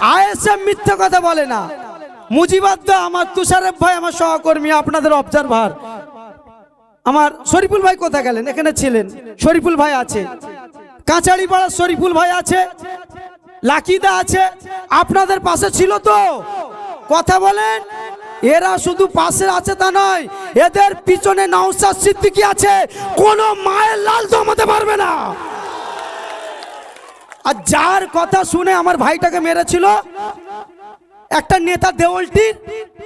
ISF মিথ্যে কথা বলে না। মুজিবাদ্দ আমার তুষারের ভাই, আমার সহকর্মী, আপনাদের অবজারভার আমার শরীফুল ভাই কোথায় গেলেন? এখানে ছিলেন। শরীফুল ভাই আছে। কাঁচাড়ি পাড়ার শরীফুল ভাই আছে। লাকিদা আছে। আপনাদের পাশে ছিল তো। কথা বলেন। এরা শুধু পাশে আছে তা নয়, এদের পিছনে নওসাদ সিদ্দিকি আছে। কোনো মায়ের লাল জমাতে পারবে না। আর যার কথা শুনে আমার ভাইটাকে মেরেছিল, একটা নেতা দেওয়ালটির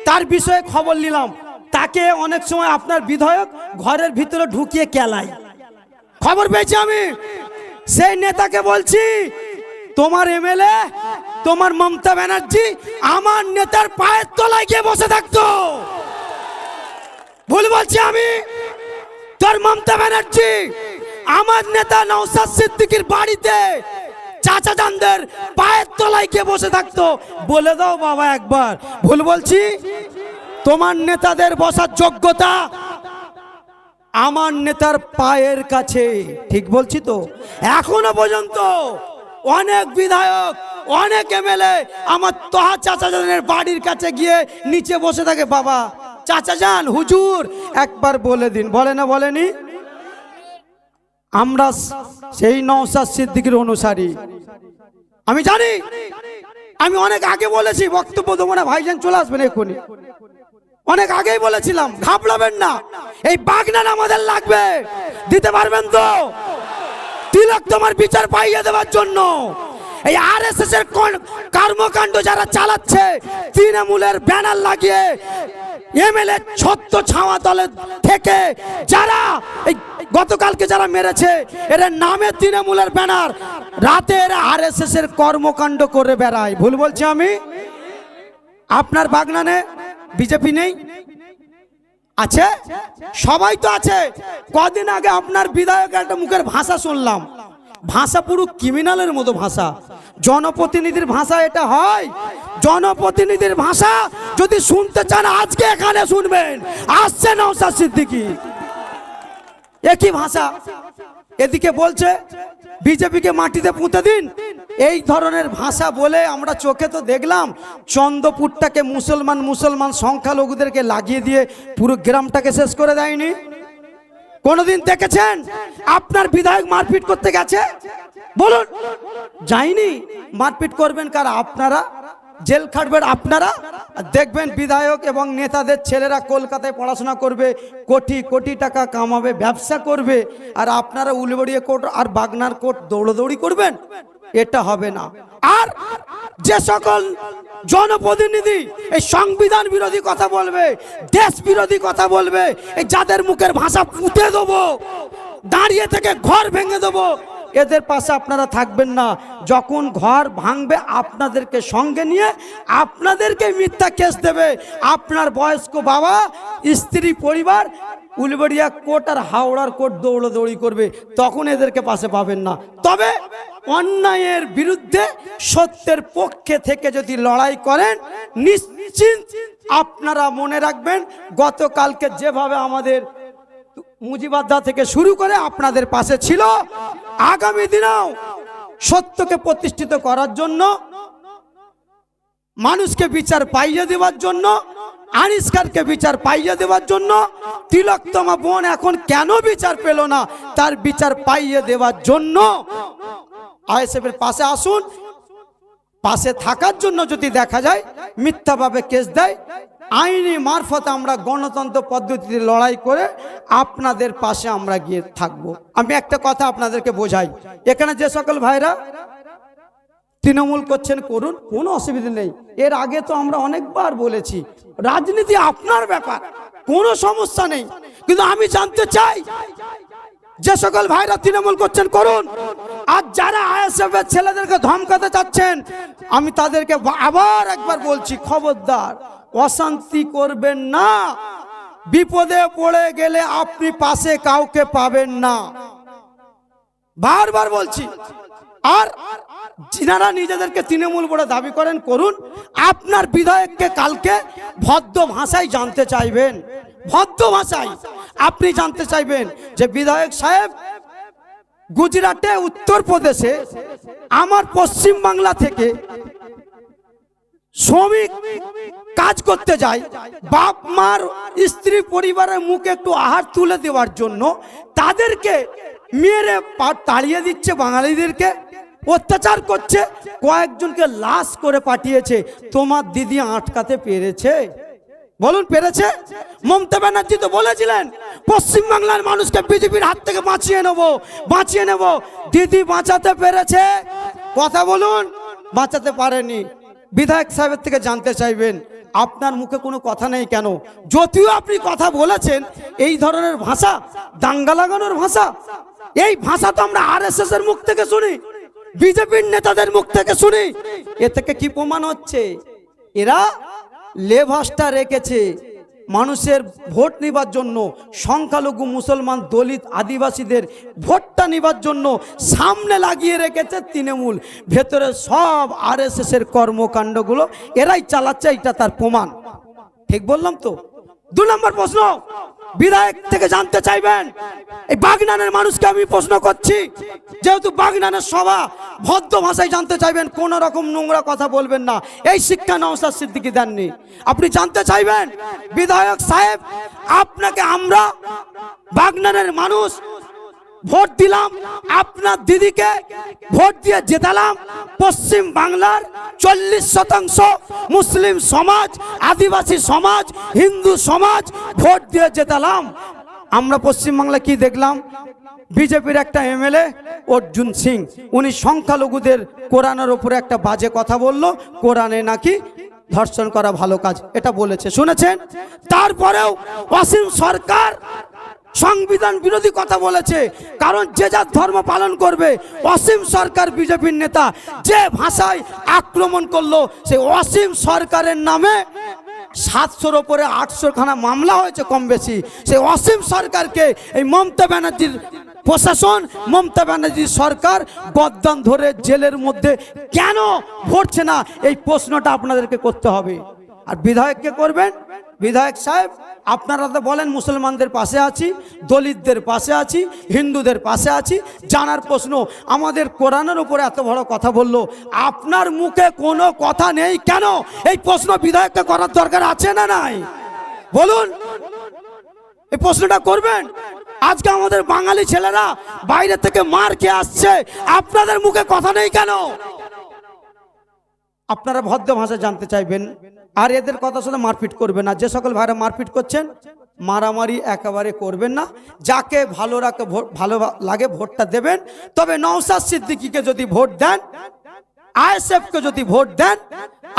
তার বিষয়ে খবর নিলাম। তাকে অনেক সময় আপনার বিধায়ক ঘরের ভিতরে ঢুকিয়ে কেলায়। খবর পেয়েছি আমি। সেই নেতাকে বলছি, তোমার এমএলএ, তোমার মমতা ব্যানার্জি আমার নেতার পায়ের তলায় গিয়ে বসে থাকতো। ভুল বলছি আমি। তোর মমতা ব্যানার্জি আমার নেতা নৌসাদ সিদ্দিকির বাড়িতে চাচা জানদের পায়ের তলায় গিয়ে বসে থাকতো। বলে দাও বাবা একবার। ভুল বলছি? তোমার নেতাদের বসার যোগ্যতা আমার নেতার পায়ের কাছে। ঠিক বলছি তো? এখনও পর্যন্ত অনেক বিধায়ক, অনেক এমএলএ আমার তোহা চাচা জানের বাড়ির কাছে গিয়ে নিচে বসে থাকে। বাবা চাচা যান হুজুর, একবার বলে দিন। বলে না বলেনি আমরা সেই নওসাদ সিদ্দিকির অনুসারী। আমি জানি। আমি অনেক আগে বলেছি, বক্তব্য দেবো না, ভাইজান চলে আসবেন এক্ষুনি। অনেক আগেই বলেছিলাম, ঘাবড়াবেন না। এই বাগনান আমাদের লাগবে। দিতে পারবেন তো? তিলক তোমার বিচার পাইয়ে দেওয়ার জন্য। এই আর এস এস এর কর্মকাণ্ড যারা চালাচ্ছে, তৃণমূলের ব্যানার লাগিয়ে এমএলএ ছত্র ছাওয়া দলের থেকে যারা এই গতকালকে যারা মেরেছে, এরা নামে তৃণমূলের ব্যানার। রাতে এরা আর এর কর্মকাণ্ড করে বেড়ায়। ভুল বলছি আমি? আপনার বাগনানে বিজেপি নেই? আছে? সবাই তো আছে। কদিন আগে আপনার বিধায়ক একটা মুখের ভাষা শুনলাম। ভাষা পুরো ক্রিমিনালের মতো ভাষা। জনপ্রতিনিধির ভাষা এটা হয়। জনপ্রতিনিধির ভাষা যদি শুনতে চান, আজকে এখানে শুনবেন। আসছে নৌসাদ সিদ্দিকি। একই ভাষা। এদিকে বলছে, বিজেপিকে মাটিতে পুঁতে দিন। এই ধরনের ভাষা বলে আমরা চোখে তো দেখলাম, চন্দ্রপুরটাকে মুসলমান মুসলমান সংখ্যালঘুদেরকে লাগিয়ে দিয়ে পুরো গ্রামটাকে শেষ করে দেয়নি। কোনোদিন দেখেছেন? আপনার বিধায়ক মারপিট করতে গেছে? বলুন। যাইনি মারপিট করবেন কারা? আপনারা? জেল খাটবেন আপনারা দেখবেন বিধায়ক এবং নেতাদের ছেলেরা কলকাতায় পড়াশোনা করবে, কোটি কোটি টাকা কামাবে, ব্যবসা করবে, আর আপনারা উলবড়িয়ে কোর্ট আর বাগনার কোর্ট দৌড়দৌড়ি করবেন, এটা হবে না। আর যে সকল জনপ্রতিনিধি এই সংবিধান বিরোধী কথা বলবে, দেশ বিরোধী কথা বলবে, এই যাদের মুখের ভাষা পুঁতে দেবো, দাঁড়িয়ে থেকে ঘর ভেঙে দেবো এদের পাশে আপনারা থাকবেন না। যখন ঘর ভাঙবে, আপনাদেরকে সঙ্গে নিয়ে আপনাদেরকে মিথ্যা কেস দেবে। আপনার বয়স্ক বাবা, স্ত্রী, পরিবার, উলবেড়িয়া কোর্ট আর হাওড়ার কোর্ট দৌড়দৌড়ি করবে। তখন এদেরকে পাশে পাবেন না। তবে অন্যায়ের বিরুদ্ধে সত্যের পক্ষে থেকে যদি লড়াই করেন, নিশ্চিন্ত আপনারা মনে রাখবেন, গতকালকে যেভাবে আমাদের মুজিবাদ্ধা থেকে শুরু করে আপনাদের পাশে ছিল আগামী দিনেও সত্যকে প্রতিষ্ঠিত করার জন্য, মানুষকে বিচার পাইয়ে দেওয়ার জন্য, আনিস্কারকে বিচার পাইয়ে দেওয়ার জন্য তিলকতমা বোন এখন কেন বিচার পেল না? তার বিচার পাইয়ে দেওয়ার জন্য আইএসএফের পাশে আসুন। পাশে থাকার জন্য যদি দেখা যায়, মিথ্যাভাবে কেস দেয় আইনি মারফত আমরা গণতন্ত্র পদ্ধতিতে লড়াই করে আপনাদের পাশে আমরা গিয়ে থাকব। আমি একটা কথা আপনাদেরকে বোঝাই। এখানে যে সকল ভাইরা তৃণমূল করছেন, করুন, কোনো অসুবিধা নেই। এর আগে তো আমরা অনেকবার বলেছি, রাজনীতি আপনার ব্যাপার, কোনো সমস্যা নেই। কিন্তু আমি জানতে চাই, যে সকল ভাইরা তৃণমূল করছেন, করুন। আর যারা আইএসএফ এর ছেলেদেরকে ধমকাতে চাচ্ছেন, আমি তাদেরকে আবার একবার বলছি, খবরদার অশান্তি করবেন না। বিপদে পড়ে গেলে আপনি পাশে কাউকে পাবেন না। বারবার বলছি, আর যিনারা নিজেদেরকে তৃণমূল বলে দাবি করেন, করুন, আপনার বিধায়ককে কালকে ভদ্র ভাষায় জানতে চাইবেন। ভদ্র ভাষায় আপনি জানতে চাইবেন যে বিধায়ক সাহেব গুজরাটে, উত্তরপ্রদেশে, আমার পশ্চিম বাংলা থেকে শ্রমিক কাজ করতে যায়, বাপ মার স্ত্রী পরিবারের মুখে একটু আহার তুলে দেওয়ার জন্য তাদেরকে পা- তাড়িয়ে দিচ্ছে বাঙালিদেরকে, অত্যাচার করছে, কয়েকজনকে লাশ করে পাঠিয়েছে, তোমার দিদি আটকাতে পেরেছে। বলুন, পেরেছে? মমতা ব্যানার্জি তো বলেছিলেন, পশ্চিম বাংলার মানুষকে বিজেপির হাত থেকে বাঁচিয়ে নেব বাঁচিয়ে নেব। দিদি বাঁচাতে পেরেছে? কথা বলুন, বাঁচাতে পারেনি। বিধায়ক সাহেবের থেকে জানতে চাইবেন, আপনার মুখে কোনো কথা নেই কেন? যদিও আপনি কথা বলেছেন, এই ধরনের ভাষা, দাঙ্গা লাগানোর ভাষা, এই ভাষা তো আমরা আর এস এর মুখ থেকে শুনি, বিজেপির নেতাদের মুখ থেকে শুনি, এ থেকে কি প্রমাণ হচ্ছে? এরা লেভাসটা রেখেছে। মানুষের ভোট নিবার জন্য সংখ্যালঘু মুসলমান দলিত আদিবাসীদের ভোটটা নিবার জন্য সামনে লাগিয়ে রেখেছে তৃণমূল। ভেতরে সব আর এর কর্মকাণ্ডগুলো, এরাই চালাচ্ছে এটা তার প্রমাণ। ঠিক বললাম তো? দু নম্বর প্রশ্ন। বিধায়ক থেকে জানতে চাইবেন, এই বাগনানের মানুষকে আমি প্রশ্ন করছি, যেহেতু বাগনানের সভা ভদ্র ভাষায় জানতে চাইবেন, কোন রকম নোংরা কথা বলবেন না। এই শিক্ষা নওসার সিদ্দিকি দেননি। আপনি জানতে চাইবেন, বিধায়ক সাহেব, আপনাকে আমরা বাগনানের মানুষ ভোট দিলাম, আপনার দিদিকে ভোট দিয়ে জেতালাম। পশ্চিম বাংলার চল্লিশ শতাংশ মুসলিম সমাজ, আদিবাসী সমাজ, হিন্দু সমাজ ভোট দিয়ে জেতালাম। আমরা পশ্চিম বাংলায় কি দেখলাম? বিজেপির একটা এমএলএ, অর্জুন সিং। উনি সংখ্যালঘুদের কোরআনের ওপরে একটা বাজে কথা বলল, কোরআনে নাকি ধর্ষণ করা ভালো কাজ। এটা বলেছে, শুনেছেন? তারপরেও অসীম সরকার সংবিধান বিরোধী কথা বলেছে। কারণ যে যার ধর্ম পালন করবে, অসীম সরকার বিজেপির নেতা যে ভাষায় আক্রমণ করল, সেই অসীম সরকারের নামে সাতশোর ওপরে আটশোর খানা মামলা হয়েছে কম বেশি। সেই অসীম সরকারকে এই মমতা ব্যানার্জির প্রশাসন, মমতা ব্যানার্জির সরকার গদ্দান ধরে জেলের মধ্যে কেন ভরছে না? এই প্রশ্নটা আপনাদেরকে করতে হবে। আর বিধায়ককে করবেন? বিধায়ক সাহেব, আপনারা তো বলেন মুসলমানদের পাশে আছি, দলিতদের পাশে আছি, হিন্দুদের পাশে আছি। জানার প্রশ্ন, আমাদের কোরআনের উপরে এত বড় কথা বলল, আপনার মুখে কোনো কথা নেই কেন? এই প্রশ্ন বিধায়ককে করার দরকার আছে না নাই? বলুন। এই প্রশ্নটা করবেন? আজকে আমাদের বাঙালি ছেলেরা বাইরে থেকে মার খেয়ে আসছে, আপনাদের মুখে কথা নেই কেন? আপনারা ভদ্র ভাষা জানতে চাইবেন। আর এদের কথা শুনে মারপিট করবেন না। যে সকল ভাইরা মারপিট করছেন, মারামারি একেবারে করবেন না। যাকে ভালো রাখে ভালো লাগে ভোটটা দেবেন। তবে নওসাদ সিদ্দিকিকে যদি ভোট দেন আইএসএফকে যদি ভোট দেন,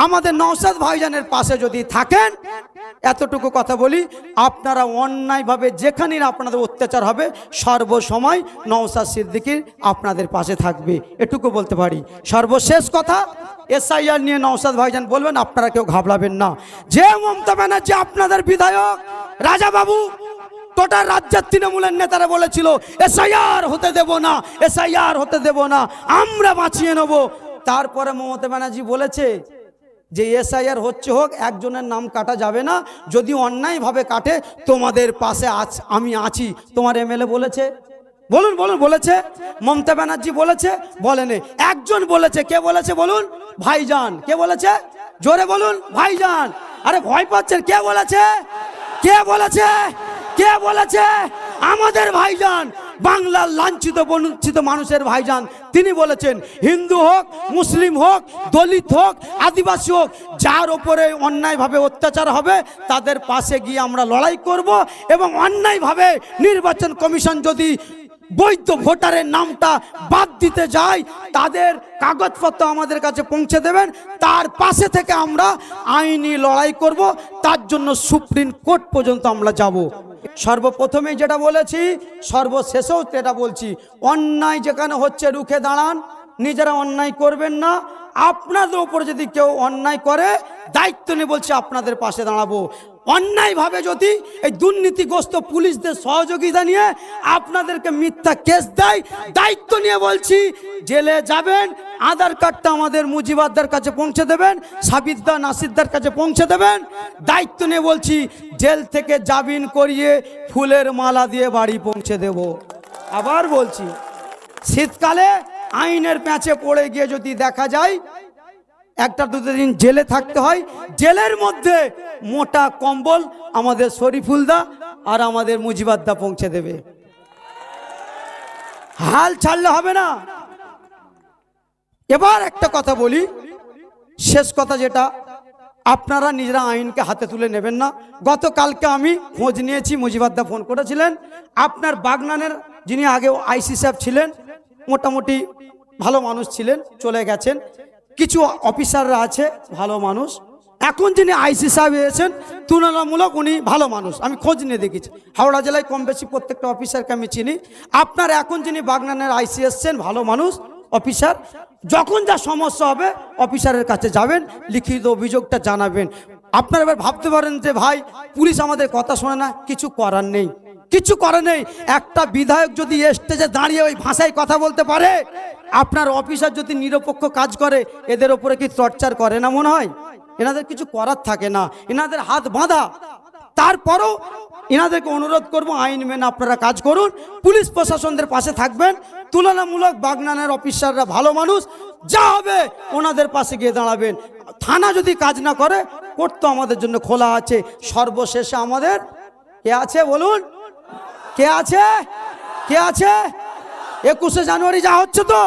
আমাদের নওসাদ ভাইজানের পাশে যদি থাকেন, এতটুকু কথা বলি, আপনারা অন্যায়ভাবে যেখানেই আপনাদের অত্যাচার হবে, সর্বসময় নওসাদ সিদ্দিকির আপনাদের পাশে থাকবে। এটুকু বলতে পারি। সর্বশেষ কথা, এসআইআর নিয়ে নওসাদ ভাইজান বলবেন, আপনারা কেউ ঘাবড়াবেন না। যে মমতা ব্যানার্জি আপনাদের বিধায়ক রাজা বাবু গোটা রাজ্যের তৃণমূলের নেতারা বলেছিল, এসআইআর হতে দেব না, এসআইআর হতে দেব না, আমরা বাঁচিয়ে নেব। তারপরে মমতা ব্যানার্জি বলেছে যে এসআইআর হচ্ছে হোক, একজনের নাম কাটা যাবে না। যদি অন্যায়ভাবে কাটে, তোমাদের পাশে আছ আমি আছি। তোমার এমএলএ বলেছে? বলুন বলুন, বলেছে? মমতা ব্যানার্জি বলেছে? বলেনি। একজন বলেছে। কে বলেছে বলুন? ভাইজান। কে বলেছে? জোরে বলুন, ভাইজান। আরে ভয় পাচ্ছেন? কে বলেছে? কে বলেছে? কে বলেছে? আমাদের ভাইজান, বাংলার লাঞ্ছিত, বঞ্চিত মানুষের ভাইজান তিনি বলেছেন, হিন্দু হোক, মুসলিম হোক, দলিত হোক, আদিবাসী হোক, যার ওপরে অন্যায়ভাবে অত্যাচার হবে, তাদের পাশে গিয়ে আমরা লড়াই করব এবং অন্যায়ভাবে নির্বাচন কমিশন যদি বৈধ ভোটারের নামটা বাদ দিতে যায়, তাদের কাগজপত্র আমাদের কাছে পৌঁছে দেবেন। তার পাশে থেকে আমরা আইনি লড়াই করব। তার জন্য সুপ্রিম কোর্ট পর্যন্ত আমরা যাব। সর্বপ্রথমে যেটা বলেছি, সর্বশেষেও যেটা বলছি। অন্যায় যেখানে হচ্ছে, রুখে দাঁড়ান। নিজেরা অন্যায় করবেন না। আপনাদের ওপর যদি কেউ অন্যায় করে, দায়িত্ব নিয়ে বলছি, আপনাদের পাশে দাঁড়াবো। অন্যায়ভাবে যদি এই দুর্নীতিগ্রস্ত পুলিশদের সহযোগিতা নিয়ে আপনাদেরকে মিথ্যা কেস দেয়, দায়িত্ব নিয়ে বলছি, জেলে যাবেন, আধার কার্ডটা আমাদের মুজিবাদদের কাছে পৌঁছে দেবেন সাবিদ্দা নাসিদ্দার কাছে পৌঁছে দেবেন, দায়িত্ব নিয়ে বলছি, জেল থেকে জামিন করিয়ে ফুলের মালা দিয়ে বাড়ি পৌঁছে দেব। আবার বলছি, শীতকালে আইনের প্যাঁচে পড়ে গিয়ে যদি দেখা যায় একটা দুটো দিন জেলে থাকতে হয়। জেলের মধ্যে মোটা কম্বল আমাদের শরীফুলদা আর আমাদের মুজিবাদ্দা পৌঁছে দেবে। হাল ছাড়লে হবে না। এবার একটা কথা বলি। শেষ কথা যেটা, আপনারা নিজেরা আইনকে হাতে তুলে নেবেন না। গতকালকে আমি খোঁজ নিয়েছি মুজিবাদ্দা ফোন করেছিলেন। আপনার বাগনানের যিনি আগে আইসি সাহেব ছিলেন, মোটামুটি ভালো মানুষ ছিলেন, চলে গেছেন। কিছু অফিসাররা আছে, ভালো মানুষ। এখন যিনি আইসি সাহেব এসেছেন, তুলনামূলক উনি ভালো মানুষ। আমি খোঁজ নিয়ে দেখেছি। হাওড়া জেলায় কম বেশি প্রত্যেকটা অফিসারকে আমি চিনি। আপনার এখন যিনি বাগনানের আইসি এসছেন, ভালো মানুষ, অফিসার, যখন যা সমস্যা হবে, অফিসারের কাছে যাবেন, লিখিত অভিযোগটা জানাবেন। আপনারা এবার ভাবতে পারেন যে, ভাই, পুলিশ আমাদের কথা শোনে না, কিছু করার নেই। কিছু করার নেই। একটা বিধায়ক যদি স্টেজে দাঁড়িয়ে ওই ভাষায় কথা বলতে পারে আপনার অফিসার যদি নিরপেক্ষ কাজ করে, এদের ওপরে কি টর্চার করে না মনে হয়? এনাদের কিছু করার থাকে না। এনাদের হাত বাঁধা। তারপরও এনাদেরকে অনুরোধ করব, আইন মেনে আপনারা কাজ করুন। পুলিশ প্রশাসনদের পাশে থাকবেন। তুলনামূলক বাগনানের অফিসাররা ভালো মানুষ। যা হবে ওনাদের পাশে গিয়ে দাঁড়াবেন। থানা যদি কাজ না করে, কোর্ট তো আমাদের জন্য খোলা আছে। সর্বশেষে আমাদের কে আছে বলুন? কে আছে? কে আছে? একুশে জানুয়ারি যা হচ্ছে তো,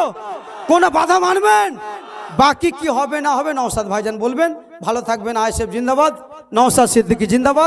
কোনো বাধা মানবেন? বাকি কি হবে না হবে নওসাদ ভাইজান বলবেন। ভালো থাকবেন আইসেফ জিন্দাবাদ নওসাদ সিদ্দিকি জিন্দাবাদ।